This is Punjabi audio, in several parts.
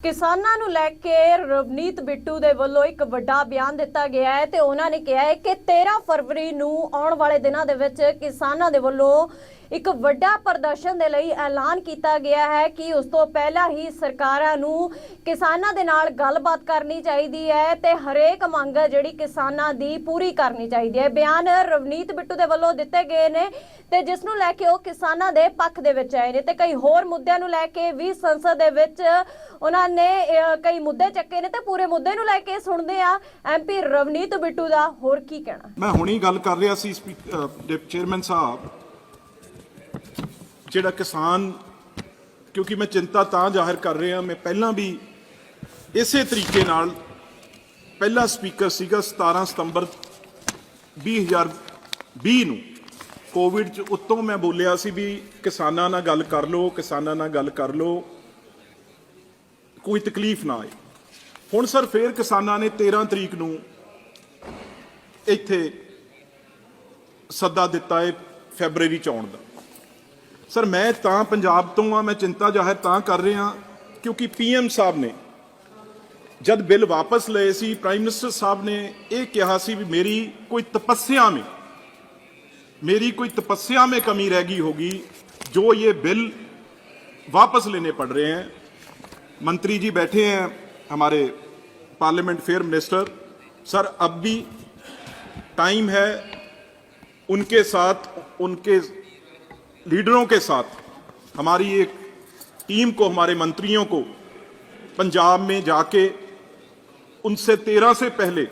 ਕਿਸਾਨਾਂ ਨੂੰ ਲੈ ਕੇ ਰਵਨੀਤ ਬਿੱਟੂ ਦੇ ਵੱਲੋਂ ਇੱਕ ਵੱਡਾ ਬਿਆਨ ਦਿੱਤਾ ਗਿਆ ਹੈ ਤੇ ਉਹਨਾਂ ਨੇ ਕਿਹਾ ਹੈ ਕਿ 13 ਫਰਵਰੀ ਨੂੰ ਆਉਣ ਵਾਲੇ ਦਿਨਾਂ ਦੇ ਵਿੱਚ ਕਿਸਾਨਾਂ ਦੇ ਵੱਲੋਂ ਇੱਕ ਵੱਡਾ ਪ੍ਰਦਰਸ਼ਨ ਦੇ ਲਈ ਐਲਾਨ ਕੀਤਾ ਗਿਆ ਹੈ ਕਿ ਉਸ ਤੋਂ ਪਹਿਲਾਂ ਹੀ ਸਰਕਾਰਾਂ ਨੂੰ ਕਿਸਾਨਾਂ ਦੇ ਨਾਲ ਗੱਲਬਾਤ ਕਰਨੀ ਚਾਹੀਦੀ ਹੈ ਤੇ ਹਰੇਕ ਮੰਗ ਜਿਹੜੀ ਕਿਸਾਨਾਂ ਦੀ ਪੂਰੀ ਕਰਨੀ ਚਾਹੀਦੀ ਹੈ। ਬਿਆਨ ਰਵਨੀਤ ਬਿੱਟੂ ਦੇ ਵੱਲੋਂ ਦਿੱਤੇ ਗਏ ਨੇ ਤੇ ਜਿਸ ਨੂੰ ਲੈ ਕੇ ਉਹ ਕਿਸਾਨਾਂ ਦੇ ਪੱਖ ਦੇ ਵਿੱਚ ਆਏ ਨੇ ਤੇ ਕਈ ਹੋਰ ਮੁੱਦਿਆਂ ਨੂੰ ਲੈ ਕੇ ਵੀ ਸੰਸਦ ਦੇ ਵਿੱਚ ਉਹਨਾਂ ਨੇ ਕਈ ਮੁੱਦੇ ਚੱਕੇ ਨੇ ਤੇ ਪੂਰੇ ਮੁੱਦੇ ਨੂੰ ਲੈ ਕੇ ਸੁਣਦੇ ਆ ਐਮਪੀ ਰਵਨੀਤ ਬਿੱਟੂ ਦਾ। ਹੋਰ ਕੀ ਕਹਿਣਾ? ਮੈਂ ਹੁਣੀ ਗੱਲ ਕਰ ਰਿਹਾ ਸੀ ਡਿਪ ਚੇਅਰਮੈਨ ਸਾਹਿਬ। ਜਿਹੜਾ ਕਿਸਾਨ, ਕਿਉਂਕਿ ਮੈਂ ਚਿੰਤਾ ਤਾਂ ਜ਼ਾਹਿਰ ਕਰ ਰਿਹਾ, ਮੈਂ ਪਹਿਲਾਂ ਵੀ ਇਸੇ ਤਰੀਕੇ ਨਾਲ ਪਹਿਲਾ ਸਪੀਕਰ ਸੀਗਾ 17 ਸਤੰਬਰ 2020 ਨੂੰ। ਕੋਵਿਡ ਚ ਉੱਤੋਂ ਮੈਂ ਬੋਲਿਆ ਸੀ ਵੀ ਕਿਸਾਨਾਂ ਨਾਲ ਗੱਲ ਕਰ ਲਓ, ਕਿਸਾਨਾਂ ਨਾਲ ਗੱਲ ਕਰ ਲਓ, ਕੋਈ ਤਕਲੀਫ ਨਾ ਆਏ। ਹੁਣ ਸਰ ਫੇਰ ਕਿਸਾਨਾਂ ਨੇ 13 ਤਰੀਕ ਨੂੰ ਇੱਥੇ ਸੱਦਾ ਦਿੱਤਾ ਹੈ ਫੈਬਰੂਅਰੀ ਚ ਆਉਣ ਦਾ। ਸਰ ਮੈਂ ਤਾਂ ਪੰਜਾਬ ਤੋਂ ਆ ਮੈਂ ਚਿੰਤਾ ਜ਼ਾਹਿਰ ਤਾਂ ਕਰ ਰਿਹਾ ਕਿਉਂਕਿ ਪੀਐਮ ਸਾਹਿਬ ਨੇ ਜਦ ਬਿੱਲ ਵਾਪਸ ਲਏ ਸੀ ਪ੍ਰਾਈਮ ਮਿਨਿਸਟਰ ਸਾਹਿਬ ਨੇ ਇਹ ਕਿਹਾ ਸੀ ਵੀ ਮੇਰੀ ਕੋਈ ਤਪੱਸਿਆ में मेरी कोई तपस्या में कमी रह गई होगी जो ये बिल वापस लेने पड़ रहे हैं मंत्री जी बैठे हैं हमारे पार्लियामेंट फेयर मिनिस्टर सर अब भी टाइम है उनके साथ उनके लीडरों के साथ हमारी एक टीम को हमारे मंत्रियों को पंजाब में जाके उनसे तेरह से पहले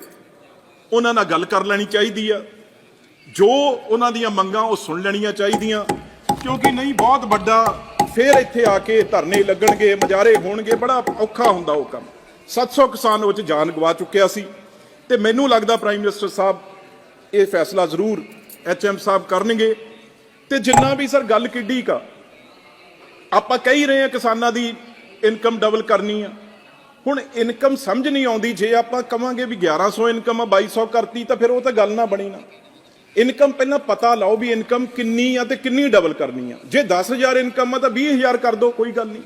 ਉਹਨਾਂ ਨਾਲ ਗੱਲ ਕਰ ਲੈਣੀ ਚਾਹੀਦੀ ਆ ਜੋ ਉਹਨਾਂ ਦੀਆਂ ਮੰਗਾਂ ਉਹ ਸੁਣ ਲੈਣੀਆਂ ਚਾਹੀਦੀਆਂ ਕਿਉਂਕਿ ਨਹੀਂ ਬਹੁਤ ਵੱਡਾ ਫੇਰ ਇੱਥੇ ਆ ਕੇ ਧਰਨੇ ਲੱਗਣਗੇ ਮਜਾਰੇ ਹੋਣਗੇ ਬੜਾ ਔਖਾ ਹੁੰਦਾ ਉਹ ਕੰਮ 700 ਕਿਸਾਨ ਉਹ ਚ ਜਾਨ ਗਵਾ ਚੁੱਕਿਆ ਸੀ ਤੇ ਮੈਨੂੰ ਲੱਗਦਾ ਪ੍ਰਾਈਮ ਮਿਨਿਸਟਰ ਸਾਹਿਬ ਇਹ ਫੈਸਲਾ ਜ਼ਰੂਰ ਐਚਐਮ ਸਾਹਿਬ ਕਰਨਗੇ ਤੇ ਜਿੰਨਾ ਵੀ ਸਰ ਗੱਲ ਕਿੱਡੀ ਕਾ ਆਪਾਂ ਕਹਿ ਰਹੇ ਹਾਂ ਕਿਸਾਨਾਂ ਦੀ ਇਨਕਮ ਡਬਲ ਕਰਨੀ ਆ। ਹੁਣ ਇਨਕਮ ਸਮਝ ਨਹੀਂ ਆਉਂਦੀ, ਜੇ ਆਪਾਂ ਕਵਾਂਗੇ ਵੀ 1100 ਇਨਕਮ ਆ 2200 ਕਰਤੀ, ਤਾਂ ਫਿਰ ਉਹ ਤਾਂ ਗੱਲ ਨਾ ਬਣੀ ਨਾ। ਇਨਕਮ ਪਹਿਲਾਂ ਪਤਾ ਲਾਓ ਵੀ ਇਨਕਮ ਕਿੰਨੀ ਆ ਤੇ ਕਿੰਨੀ ਡਬਲ ਕਰਨੀ ਆ। ਜੇ 10000 ਇਨਕਮ ਆ ਤਾਂ 20000 ਕਰ ਦਿਓ ਕੋਈ ਗੱਲ ਨਹੀਂ।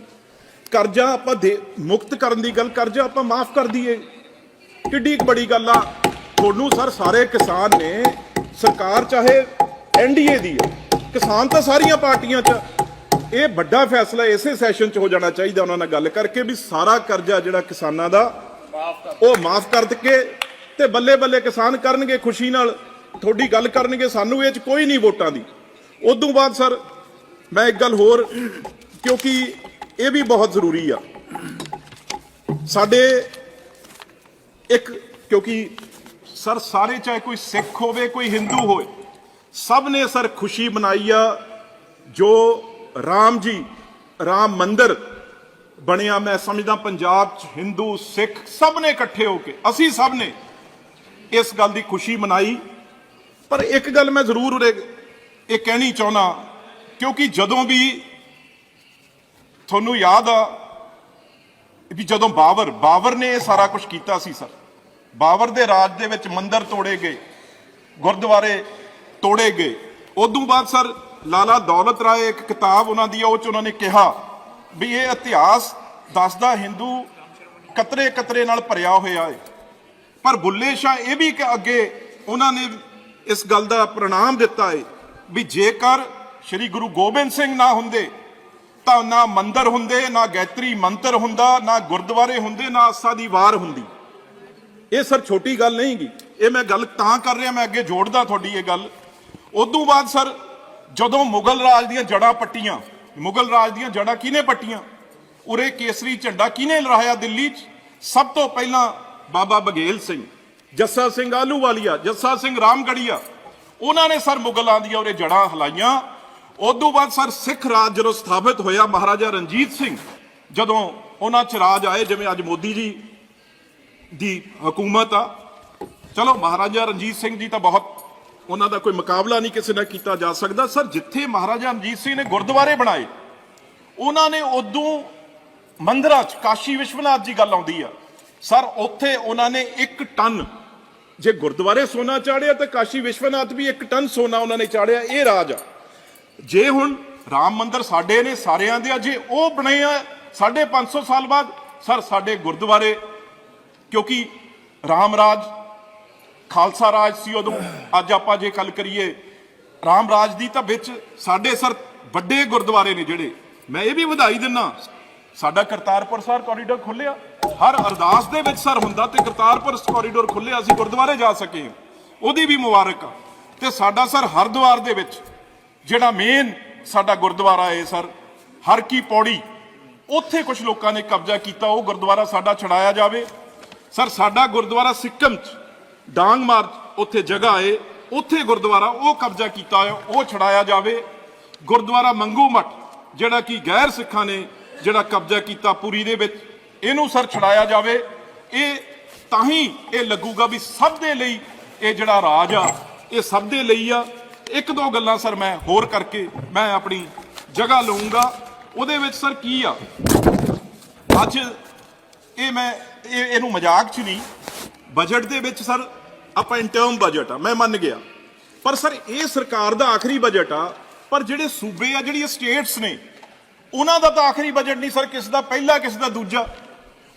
ਕਰਜ਼ਾ ਆਪਾਂ ਦੇ, ਮੁਕਤ ਕਰਨ ਦੀ ਗੱਲ, ਕਰਜ਼ਾ ਆਪਾਂ ਮਾਫ ਕਰ ਦਈਏ। ਕਿੱਡੀ ਕੁ ਬੜੀ ਗੱਲ ਆ। ਤੁਹਾਨੂੰ ਸਰ ਸਾਰੇ ਕਿਸਾਨ ਨੇ, ਸਰਕਾਰ ਚਾਹੇ ਐਨਡੀਏ ਦੀ ਹੈ ਕਿਸਾਨ ਤਾਂ ਸਾਰੀਆਂ ਪਾਰਟੀਆਂ 'ਚ। ਇਹ ਵੱਡਾ ਫੈਸਲਾ ਇਸੇ ਸੈਸ਼ਨ 'ਚ ਹੋ ਜਾਣਾ ਚਾਹੀਦਾ ਉਹਨਾਂ ਨਾਲ ਗੱਲ ਕਰਕੇ ਵੀ ਸਾਰਾ ਕਰਜ਼ਾ ਜਿਹੜਾ ਕਿਸਾਨਾਂ ਦਾ, ਉਹ ਮਾਫ ਕਰ ਕੇ ਤੇ ਬੱਲੇ ਬੱਲੇ ਕਿਸਾਨ ਕਰਨਗੇ ਖੁਸ਼ੀ ਨਾਲ, ਤੁਹਾਡੀ ਗੱਲ ਕਰਨਗੇ, ਸਾਨੂੰ ਇਹ 'ਚ ਕੋਈ ਨਹੀਂ ਵੋਟਾਂ ਦੀ। ਉਦੋਂ ਬਾਅਦ ਸਰ, ਮੈਂ ਇੱਕ ਗੱਲ ਹੋਰ, ਕਿਉਂਕਿ ਇਹ ਵੀ ਬਹੁਤ ਜ਼ਰੂਰੀ ਆ। ਸਾਡੇ ਇੱਕ, ਕਿਉਂਕਿ ਸਰ, ਸਾਰੇ ਚਾਹੇ ਕੋਈ ਸਿੱਖ ਹੋਵੇ, ਕੋਈ ਹਿੰਦੂ ਹੋਵੇ ਸਭ ਨੇ ਸਰ ਖੁਸ਼ੀ ਮਨਾਈ ਆ, ਜੋ ਰਾਮ ਜੀ, ਰਾਮ ਮੰਦਿਰ ਬਣਿਆ। ਮੈਂ ਸਮਝਦਾ ਪੰਜਾਬ ਚ ਹਿੰਦੂ ਸਿੱਖ ਸਭ ਨੇ ਇਕੱਠੇ ਹੋ ਕੇ, ਅਸੀਂ ਸਭ ਨੇ ਇਸ ਗੱਲ ਦੀ ਖੁਸ਼ੀ ਮਨਾਈ। ਪਰ ਇੱਕ ਗੱਲ ਮੈਂ ਜ਼ਰੂਰ ਉਰੇ ਇਹ ਕਹਿਣੀ ਚਾਹੁੰਦਾ, ਕਿਉਂਕਿ ਜਦੋਂ ਵੀ ਤੁਹਾਨੂੰ ਯਾਦ ਆ ਵੀ ਜਦੋਂ ਬਾਬਰ ਬਾਬਰ ਨੇ ਇਹ ਸਾਰਾ ਕੁਝ ਕੀਤਾ ਸੀ, ਸਰ। ਬਾਬਰ ਦੇ ਰਾਜ ਦੇ ਵਿੱਚ ਮੰਦਰ ਤੋੜੇ ਗਏ। ਗੁਰਦੁਆਰੇ ਤੋੜੇ ਗਏ। ਉਦੋਂ ਬਾਅਦ ਸਰ ਲਾਲਾ ਦੌਲਤ ਰਾਏ ਇੱਕ ਕਿਤਾਬ ਉਹਨਾਂ ਦੀ ਆ, ਉਹ ਚ ਉਹਨਾਂ ਨੇ ਕਿਹਾ ਵੀ ਇਹ ਇਤਿਹਾਸ ਦੱਸਦਾ ਹਿੰਦੂ ਕਤਰੇ ਕਤਰੇ ਨਾਲ ਭਰਿਆ ਹੋਇਆ ਹੈ ਪਰ ਬੁੱਲੇ ਸ਼ਾਹ ਇਹ ਵੀ ਕਿ ਅੱਗੇ ਉਹਨਾਂ ਨੇ ਇਸ ਗੱਲ ਦਾ ਪ੍ਰਣਾਮ ਦਿੱਤਾ ਹੈ ਵੀ ਜੇਕਰ ਸ੍ਰੀ ਗੁਰੂ ਗੋਬਿੰਦ ਸਿੰਘ ਨਾ ਹੁੰਦੇ ਤਾਂ ਨਾ ਮੰਦਰ ਹੁੰਦੇ ਨਾ ਗਾਇਤਰੀ ਮੰਤਰ ਹੁੰਦਾ ਨਾ ਗੁਰਦੁਆਰੇ ਹੁੰਦੇ ਨਾ ਆਸਾ ਦੀ ਵਾਰ ਹੁੰਦੀ। ਇਹ ਸਰ ਛੋਟੀ ਗੱਲ ਨਹੀਂ ਗੀ। ਇਹ ਮੈਂ ਗੱਲ ਤਾਂ ਕਰ ਰਿਹਾ ਮੈਂ ਅੱਗੇ ਜੋੜਦਾ ਤੁਹਾਡੀ ਇਹ ਗੱਲ। ਉਦੋਂ ਬਾਅਦ ਸਰ, ਜਦੋਂ ਮੁਗਲ ਰਾਜ ਦੀਆਂ ਜੜਾਂ ਪੱਟੀਆਂ, ਮੁਗਲ ਰਾਜ ਦੀਆਂ ਜੜਾਂ ਕਿਹਨੇ ਪੱਟੀਆਂ? ਉਰੇ ਕੇਸਰੀ ਝੰਡਾ ਕਿਹਨੇ ਲਹਿਰਾਇਆ ਦਿੱਲੀ 'ਚ? ਸਭ ਤੋਂ ਪਹਿਲਾਂ ਬਾਬਾ ਬਗੇਲ ਸਿੰਘ, ਜੱਸਾ ਸਿੰਘ ਆਲੂਵਾਲੀਆ ਜੱਸਾ ਸਿੰਘ ਰਾਮਗੜੀਆ ਉਹਨਾਂ ਨੇ ਸਰ ਮੁਗਲਾਂ ਦੀਆਂ ਉਰੇ ਜੜਾਂ ਹਲਾਈਆਂ। ਉਦੋਂ ਬਾਅਦ ਸਰ ਸਿੱਖ ਰਾਜ ਜਦੋਂ ਸਥਾਪਿਤ ਹੋਇਆ, ਮਹਾਰਾਜਾ ਰਣਜੀਤ ਸਿੰਘ, ਜਦੋਂ ਉਹਨਾਂ 'ਚ ਰਾਜ ਆਏ, ਜਿਵੇਂ ਅੱਜ ਮੋਦੀ ਜੀ ਦੀ ਹਕੂਮਤ ਆ। ਚਲੋ ਮਹਾਰਾਜਾ ਰਣਜੀਤ ਸਿੰਘ ਜੀ ਤਾਂ ਬਹੁਤ ਉਹਨਾਂ ਦਾ ਕੋਈ ਮੁਕਾਬਲਾ ਨਹੀਂ ਕਿਸੇ ਨਾਲ ਕੀਤਾ ਜਾ ਸਕਦਾ। ਸਰ, ਜਿੱਥੇ ਮਹਾਰਾਜਾ ਰਣਜੀਤ ਸਿੰਘ ਨੇ ਗੁਰਦੁਆਰੇ ਬਣਾਏ, ਉਹਨਾਂ ਨੇ ਉਦੋਂ ਮੰਦਰਾਂ 'ਚ, ਕਾਸ਼ੀ ਵਿਸ਼ਵਨਾਥ ਜੀ ਗੱਲ ਆਉਂਦੀ ਆ। ਸਰ, ਉੱਥੇ ਉਹਨਾਂ ਨੇ 1 ਟਨ, ਜੇ ਗੁਰਦੁਆਰੇ ਸੋਨਾ ਚਾੜਿਆ ਤਾਂ ਕਾਸ਼ੀ ਵਿਸ਼ਵਨਾਥ ਵੀ 1 ਟਨ ਸੋਨਾ ਉਹਨਾਂ ਨੇ ਚਾੜਿਆ, ਇਹ ਰਾਜ ਆ। ਜੇ ਹੁਣ ਰਾਮ ਮੰਦਰ ਸਾਡੇ ਨੇ, ਸਾਰਿਆਂ ਦੇ ਆ, ਜੇ ਉਹ ਬਣੇ ਆ 550 ਸਾਲ ਬਾਅਦ, ਸਰ, ਸਾਡੇ ਗੁਰਦੁਆਰੇ, ਕਿਉਂਕਿ ਰਾਮ ਰਾਜ ਖਾਲਸਾ ਰਾਜ ਸੀ ਉਦੋਂ, ਅੱਜ ਆਪਾਂ ਜੇ ਗੱਲ ਕਰੀਏ, ਰਾਮ ਰਾਜ ਦੀ ਤਾਂ ਵਿੱਚ ਸਾਡੇ ਸਰ ਵੱਡੇ ਗੁਰਦੁਆਰੇ ਨੇ ਜਿਹੜੇ। ਮੈਂ ਇਹ ਵੀ ਵਧਾਈ ਦਿੰਨਾ, ਸਾਡਾ ਕਰਤਾਰਪੁਰ ਸਾਹਿਬ ਕੋਰੀਡੋਰ ਖੁੱਲਿਆ ਹਰ ਅਰਦਾਸ ਦੇ ਵਿੱਚ ਸਰ ਹੁੰਦਾ ਤੇ ਕਰਤਾਰਪੁਰ ਕੋਰੀਡੋਰ ਖੁੱਲਿਆ ਅਸੀਂ ਗੁਰਦੁਆਰੇ ਜਾ ਸਕੇ। ਉਹਦੀ ਵੀ ਮੁਬਾਰਕ ਆ। ਤੇ ਸਾਡਾ ਸਰ ਹਰਦੁਆਰ ਦੇ ਵਿੱਚ, ਜਿਹੜਾ ਮੇਨ ਸਾਡਾ ਗੁਰਦੁਆਰਾ ਹੈ ਸਰ, ਹਰ ਕੀ ਪੌੜੀ, ਉੱਥੇ ਕੁਝ ਲੋਕਾਂ ਨੇ ਕਬਜ਼ਾ ਕੀਤਾ, ਉਹ ਗੁਰਦੁਆਰਾ ਸਾਡਾ ਛਡਾਇਆ ਜਾਵੇ। ਸਰ, ਸਾਡਾ ਗੁਰਦੁਆਰਾ ਸਿੱਕਮ ਚ ਡਾਂਗ ਮਾਰ ਉੱਥੇ ਜਗ੍ਹਾ ਏ, ਉੱਥੇ ਗੁਰਦੁਆਰਾ, ਉਹ ਕਬਜ਼ਾ ਕੀਤਾ ਹੋਇਆ, ਉਹ ਛਡਾਇਆ ਜਾਵੇ। ਗੁਰਦੁਆਰਾ ਮੰਗੂ ਮਠ, ਜਿਹੜਾ ਕਿ ਗੈਰ ਸਿੱਖਾਂ ਨੇ ਜਿਹੜਾ ਕਬਜ਼ਾ ਕੀਤਾ ਪੁਰੀ ਦੇ ਵਿੱਚ, ਇਹਨੂੰ ਸਰ ਛਡਾਇਆ ਜਾਵੇ। ਇਹ ਤਾਂ ਹੀ ਇਹ ਲੱਗੂਗਾ ਵੀ ਸਭ ਦੇ ਲਈ ਇਹ ਜਿਹੜਾ ਰਾਜ ਆ, ਇਹ ਸਭ ਦੇ ਲਈ ਆ। ਇੱਕ ਦੋ ਗੱਲਾਂ ਸਰ ਮੈਂ ਹੋਰ ਕਰਕੇ ਮੈਂ ਆਪਣੀ ਜਗ੍ਹਾ ਲਵਾਂਗਾ ਉਹਦੇ ਵਿੱਚ ਸਰ ਕੀ ਆ? ਅੱਜ ਇਹ ਮੈਂ, ਇਹ ਇਹਨੂੰ ਮਜ਼ਾਕ 'ਚ ਨਹੀਂ, ਬਜਟ ਦੇ ਵਿੱਚ ਸਰ ਆਪਾਂ ਇੰਟਰਮ ਬਜਟ ਆ, ਮੈਂ ਮੰਨ ਗਿਆ। ਪਰ ਸਰ, ਇਹ ਸਰਕਾਰ ਦਾ ਆਖਰੀ ਬਜਟ ਆ, ਪਰ ਜਿਹੜੇ ਸੂਬੇ ਆ ਜਿਹੜੀਆਂ ਸਟੇਟਸ ਨੇ, ਉਹਨਾਂ ਦਾ ਤਾਂ ਆਖਰੀ ਬਜਟ ਨਹੀਂ ਸਰ, ਕਿਸ ਦਾ ਪਹਿਲਾ, ਕਿਸ ਦਾ ਦੂਜਾ।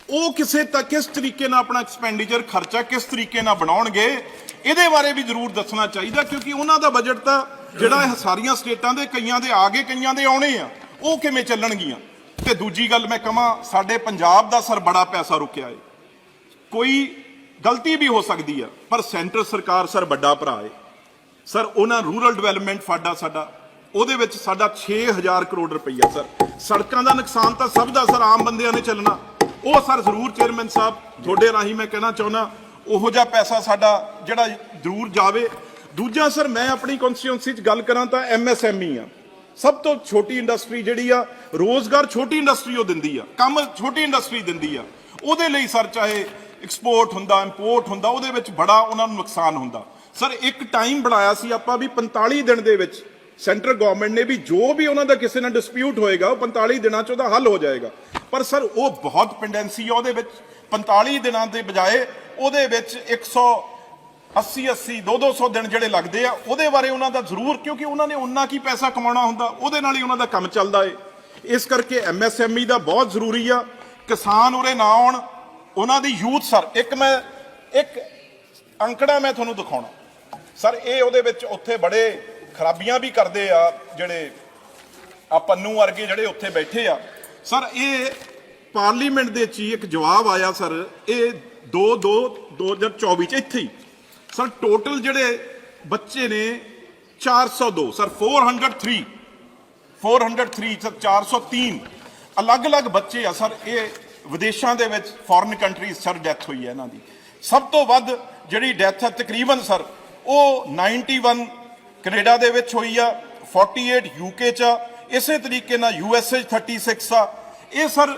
ਉਹ ਕਿਸੇ ਤੱਕ ਕਿਸ ਤਰੀਕੇ ਨਾਲ ਆਪਣਾ ਐਕਸਪੈਂਡੀਚਰ ਖਰਚਾ ਕਿਸ ਤਰੀਕੇ ਨਾਲ ਬਣਾਉਣਗੇ, ਇਹਦੇ ਬਾਰੇ ਵੀ ਜ਼ਰੂਰ ਦੱਸਣਾ ਚਾਹੀਦਾ, ਕਿਉਂਕਿ ਉਹਨਾਂ ਦਾ ਬਜਟ ਤਾਂ ਜਿਹੜਾ ਇਹ ਸਾਰੀਆਂ ਸਟੇਟਾਂ ਦੇ, ਕਈਆਂ ਦੇ ਆ ਗਏ ਕਈਆਂ ਦੇ ਆਉਣੇ ਆ, ਉਹ ਕਿਵੇਂ ਚੱਲਣਗੀਆਂ? ਤੇ ਦੂਜੀ ਗੱਲ ਮੈਂ ਕਹਾਂ, ਸਾਡੇ ਪੰਜਾਬ ਦਾ ਸਰ ਬੜਾ ਪੈਸਾ ਰੁਕਿਆ ਏ। ਕੋਈ ਗਲਤੀ ਵੀ ਹੋ ਸਕਦੀ ਆ, ਪਰ ਸੈਂਟਰ ਸਰਕਾਰ ਸਰ ਵੱਡਾ ਭਰਾ ਏ। ਸਰ, ਉਹਨਾਂ ਰੂਰਲ ਡਿਵੈਲਪਮੈਂਟ ਫਾਡਾ ਸਾਡਾ, ਉਹਦੇ ਵਿੱਚ ਸਾਡਾ 6000 ਕਰੋੜ ਰੁਪਈਆ, ਸਰ। ਸੜਕਾਂ ਦਾ ਨੁਕਸਾਨ ਤਾਂ ਸਭ ਦਾ, ਸਰ, ਆਮ ਬੰਦਿਆਂ ਨੇ ਚੱਲਣਾ। ਉਹ ਸਰ ਜ਼ਰੂਰ ਚੇਅਰਮੈਨ ਸਾਹਿਬ, ਤੁਹਾਡੇ ਰਾਹੀਂ ਮੈਂ ਕਹਿਣਾ ਚਾਹੁੰਦਾ, ਉਹੋ ਜਿਹਾ ਪੈਸਾ ਸਾਡਾ ਜਿਹੜਾ ਜ਼ਰੂਰ ਜਾਵੇ। ਦੂਜਾ, ਸਰ, ਮੈਂ ਆਪਣੀ ਕਨਸਟੀਟਿਊਂਸੀ 'ਚ ਗੱਲ ਕਰਾਂ ਤਾਂ ਐਮਐਸਐਮਈ ਆ। ਸਭ ਤੋਂ ਛੋਟੀ ਇੰਡਸਟਰੀ ਜਿਹੜੀ ਆ, ਰੋਜ਼ਗਾਰ ਛੋਟੀ ਇੰਡਸਟਰੀ ਉਹ ਦਿੰਦੀ ਆ, ਕੰਮ ਛੋਟੀ ਇੰਡਸਟਰੀ ਦਿੰਦੀ ਆ। ਉਹਦੇ ਲਈ, ਸਰ, ਚਾਹੇ ਐਕਸਪੋਰਟ ਹੁੰਦਾ ਇੰਪੋਰਟ ਹੁੰਦਾ, ਉਹਦੇ ਵਿੱਚ ਬੜਾ ਉਹਨਾਂ ਨੂੰ ਨੁਕਸਾਨ ਹੁੰਦਾ। ਸਰ ਇੱਕ ਟਾਈਮ ਬਣਾਇਆ ਸੀ ਆਪਾਂ ਵੀ 45 ਦਿਨ ਦੇ ਵਿੱਚ ਸੈਂਟਰ ਗਵਰਨਮੈਂਟ ਨੇ ਵੀ ਜੋ ਵੀ ਉਹਨਾਂ ਦਾ ਕਿਸੇ ਨਾਲ ਡਿਸਪਿਊਟ ਹੋਏਗਾ, ਉਹ 45 ਦਿਨਾਂ 'ਚ ਉਹਦਾ ਹੱਲ ਹੋ ਜਾਏਗਾ। ਪਰ ਸਰ ਉਹ ਬਹੁਤ ਪੈਂਡੈਂਸੀ ਆ ਉਹਦੇ ਵਿੱਚ। 45 ਦਿਨਾਂ ਦੇ ਬਜਾਏ ਉਹਦੇ ਵਿੱਚ 100 80 80 2 200 ਦਿਨ ਜਿਹੜੇ ਲੱਗਦੇ ਆ, ਉਹਦੇ ਬਾਰੇ ਉਹਨਾਂ ਦਾ ਜ਼ਰੂਰ, ਕਿਉਂਕਿ ਉਹਨਾਂ ਨੇ ਉਨਾ ਕੀ ਪੈਸਾ ਕਮਾਉਣਾ ਹੁੰਦਾ, ਉਹਦੇ ਨਾਲ ਹੀ ਉਹਨਾਂ ਦਾ ਕੰਮ ਚੱਲਦਾ ਏ। ਇਸ ਕਰਕੇ ਐਮਐਸਐਮਈ ਦਾ ਬਹੁਤ ਜ਼ਰੂਰੀ ਆ। ਕਿਸਾਨ ਉਰੇ ਨਾ ਆਉਣ ਉਹਨਾਂ ਦੀ ਯੂਥ ਸਰ, ਇੱਕ ਮੈਂ, ਇੱਕ ਅੰਕੜਾ ਮੈਂ ਤੁਹਾਨੂੰ ਦਿਖਾਉਣਾ। ਸਰ, ਇਹ ਉਹਦੇ ਵਿੱਚ ਉੱਥੇ ਬੜੇ ਖਰਾਬੀਆਂ ਵੀ ਕਰਦੇ ਆ, ਜਿਹੜੇ ਆ ਪੰਨੂ ਵਰਗੇ ਜਿਹੜੇ ਉੱਥੇ ਬੈਠੇ ਆ। ਸਰ, ਇਹ ਪਾਰਲੀਮੈਂਟ ਦੇ ਚ ਹੀ ਇੱਕ ਜਵਾਬ ਆਇਆ ਸਰ, ਇਹ 2 2 2024 ਚ ਇੱਥੇ ਹੀ। ਸਰ, ਟੋਟਲ ਜਿਹੜੇ ਬੱਚੇ ਨੇ 402 ਸਰ 403 403 ਸਰ 403 ਅਲੱਗ-ਅਲੱਗ ਬੱਚੇ ਆ, ਸਰ, ਇਹ ਵਿਦੇਸ਼ਾਂ ਦੇ ਵਿੱਚ ਫੋਰਨ ਕੰਟਰੀਜ਼ ਸਰ ਡੈਥ ਹੋਈ ਹੈ ਇਹਨਾਂ ਦੀ। ਸਭ ਤੋਂ ਵੱਧ ਜਿਹੜੀ ਡੈਥ ਹੈ ਤਕਰੀਬਨ ਸਰ ਉਹ 91 ਕੈਨੇਡਾ ਦੇ ਵਿੱਚ ਹੋਈ ਆ 48 ਯੂਕੇ ਚ ਆ, ਇਸੇ ਤਰੀਕੇ ਨਾਲ ਯੂਐਸਏ 36 ਆ। ਇਹ ਸਰ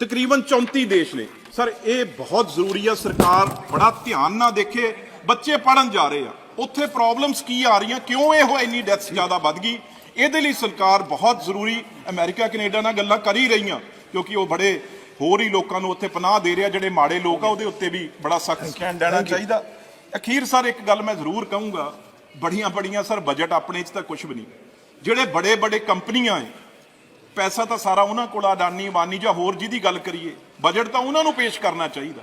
ਤਕਰੀਬਨ 34 ਦੇਸ਼ ਨੇ। ਸਰ ਇਹ ਬਹੁਤ ਜ਼ਰੂਰੀ ਆ ਸਰਕਾਰ ਬੜਾ ਧਿਆਨ ਨਾਲ ਦੇਖੇ ਬੱਚੇ ਪੜਨ ਜਾ ਰਹੇ ਆ। ਉੱਥੇ ਪ੍ਰੋਬਲਮਸ ਕੀ ਆ ਰਹੀਆਂ ਕਿਉਂ ਇਹ ਹੋ ਇੰਨੀ ਡੈਥਸ ਜ਼ਿਆਦਾ ਵੱਧ ਗਈ? ਇਹਦੇ ਲਈ ਸਰਕਾਰ ਬਹੁਤ ਜ਼ਰੂਰੀ ਅਮਰੀਕਾ ਕੈਨੇਡਾ ਨਾਲ ਗੱਲਾਂ ਕਰ ਹੀ ਰਹੀਆਂ ਕਿਉਂਕਿ ਉਹ ਬੜੇ ਹੋਰ ਹੀ ਲੋਕਾਂ ਨੂੰ ਉੱਥੇ ਪਨਾਹ ਦੇ ਰਿਹਾ ਜਿਹੜੇ ਮਾੜੇ ਲੋਕ ਆ ਉਹਦੇ ਉੱਤੇ ਵੀ ਬੜਾ ਸਖਤ ਸਟੈਂਡ ਲੈਣਾ ਚਾਹੀਦਾ। ਅਖੀਰ ਸਰ ਇੱਕ ਗੱਲ ਮੈਂ ਜ਼ਰੂਰ ਕਹੂੰਗਾ ਬੜੀਆਂ ਬੜੀਆਂ ਸਰ ਬਜਟ ਆਪਣੇ 'ਚ ਤਾਂ ਕੁਝ ਵੀ ਨਹੀਂ। ਜਿਹੜੇ ਬੜੇ ਬੜੇ ਕੰਪਨੀਆਂ ਏ ਪੈਸਾ ਤਾਂ ਸਾਰਾ ਉਹਨਾਂ ਕੋਲ ਆ, ਅਡਾਨੀ ਅਬਾਨੀ ਜਾਂ ਹੋਰ ਜਿਹਦੀ ਗੱਲ ਕਰੀਏ ਬਜਟ ਤਾਂ ਉਹਨਾਂ ਨੂੰ ਪੇਸ਼ ਕਰਨਾ ਚਾਹੀਦਾ।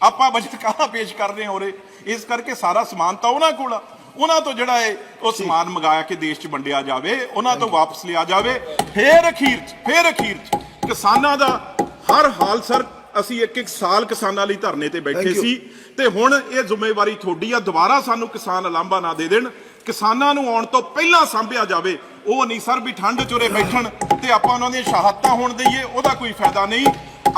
ਆਪਾਂ ਬਜਟ ਕਾਹਦਾ ਪੇਸ਼ ਕਰ ਰਹੇ ਹਾਂ ਉਰੇ? ਇਸ ਕਰਕੇ ਸਾਰਾ ਸਮਾਨ ਤਾਂ ਉਹਨਾਂ ਕੋਲ ਆ। ਉਹਨਾਂ ਤੋਂ ਜਿਹੜਾ ਹੈ ਉਹ ਸਮਾਨ ਮੰਗਾਇਆ ਕੇ ਦੇਸ਼ 'ਚ ਵੰਡਿਆ ਜਾਵੇ ਉਹਨਾਂ ਤੋਂ ਵਾਪਸ ਲਿਆ ਜਾਵੇ ਫੇਰ ਅਖੀਰ 'ਚ ਫੇਰ ਅਖੀਰ 'ਚ। ਕਿਸਾਨਾਂ ਦਾ ਹਰ ਹਾਲ ਸਰ ਅਸੀਂ ਇੱਕ ਇੱਕ ਸਾਲ ਕਿਸਾਨਾਂ ਲਈ ਧਰਨੇ ਤੇ ਬੈਠੇ. ਸੀ ਤੇ ਹੁਣ ਇਹ ਜ਼ਿੰਮੇਵਾਰੀ ਤੁਹਾਡੀ ਆ ਦੁਬਾਰਾ ਸਾਨੂੰ ਕਿਸਾਨ ਲਾਂਭਾ ਨਾ ਦੇ ਦੇਣ। ਕਿਸਾਨਾਂ ਨੂੰ ਆਉਣ ਤੋਂ ਪਹਿਲਾਂ ਸਾਂਭਿਆ ਜਾਵੇ। ਉਹ ਨਹੀਂ ਸਰ ਵੀ ਠੰਡ ਚੁਰੇ ਬੈਠਣ ਤੇ ਆਪਾਂ ਉਹਨਾਂ ਦੀਆਂ ਸ਼ਹਾਦਤਾਂ ਹੋਣ ਦਈਏ ਉਹਦਾ ਕੋਈ ਫਾਇਦਾ ਨਹੀਂ।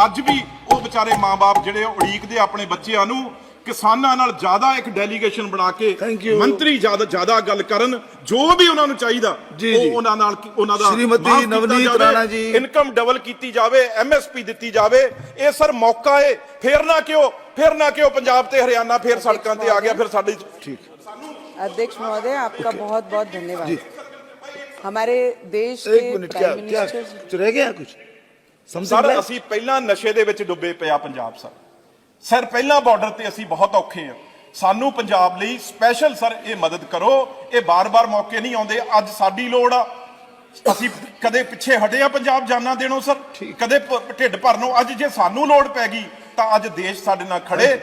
ਅੱਜ ਵੀ ਉਹ ਵਿਚਾਰੇ ਮਾਪੇ ਜਿਹੜੇ ਉਡੀਕਦੇ ਆਪਣੇ ਬੱਚਿਆਂ ਨੂੰ। ਕਿਸਾਨਾਂ ਨਾਲ ਜ਼ਿਆਦਾ ਇੱਕ ਡੈਲੀਗੇਸ਼ਨ ਬਣਾ ਕੇ Thank you. ਮੰਤਰੀ ਜ਼ਿਆਦਾ ਜ਼ਿਆਦਾ ਗੱਲ ਕਰਨ ਜੋ ਵੀ ਉਹਨਾਂ ਨੂੰ ਚਾਹੀਦਾ ਜੀ, ਉਹ ਜੀ। ਉਹਨਾਂ ਨਾਲ ਉਹਨਾਂ ਦਾ ਸ਼੍ਰੀਮਤੀ ਮਾਫ਼ ਕੀਤਾ ਨਵਨੀਤ ਜਾਵੇ, ਰਾਣਾ ਜੀ। ਇਨਕਮ ਡਬਲ ਕੀਤੀ ਜਾਵੇ ਐਮਐਸਪੀ ਦਿੱਤੀ ਜਾਵੇ ਇਹ ਸਰ ਮੌਕਾ ਏ ਫੇਰ ਨਾ ਕਿਉਂ ਫੇਰ ਨਾ ਕਿਉਂ ਪੰਜਾਬ ਤੇ ਹਰਿਆਣਾ ਫੇਰ ਸੜਕਾਂ ਤੇ ਆ ਗਿਆ ਫਿਰ ਸਾਡੀ ठीक अध्यक्ष महोदय आपका बहुत बहुत धन्यवाद हमारे देश एक के मिनट क्या प्राइम क्या मिनिस्टर कुछ रह गया कुछ समथिंग ਸਰ left? ਅਸੀਂ ਪਹਿਲਾਂ ਨਸ਼ੇ ਦੇ ਵਿੱਚ ਡੁੱਬੇ ਪਿਆ ਪੰਜਾਬ ਸਰ ਸਰ ਪਹਿਲਾਂ ਬਾਰਡਰ ਤੇ ਅਸੀਂ ਬਹੁਤ ਔਖੇ ਆ ਸਾਨੂੰ ਪੰਜਾਬ ਲਈ ਸਪੈਸ਼ਲ ਸਰ ਇਹ ਮਦਦ ਕਰੋ। ਇਹ ਬਾਰ-ਬਾਰ ਮੌਕੇ ਨਹੀਂ ਆਉਂਦੇ। ਅੱਜ ਸਾਡੀ ਲੋੜ ਆ। ਅਸੀਂ ਕਦੇ ਪਿੱਛੇ ਹਟੇ ਆ ਪੰਜਾਬ ਜਾਨਾਂ ਦੇਣੋਂ ਸਰ। ਕਦੇ ਢਿੱਡ ਭਰਨੋਂ। ਅੱਜ ਜੇ ਸਾਨੂੰ ਲੋੜ ਪੈ ਗਈ ਤਾਂ ਅੱਜ ਦੇਸ਼ ਸਾਡੇ ਨਾਲ ਖੜੇ।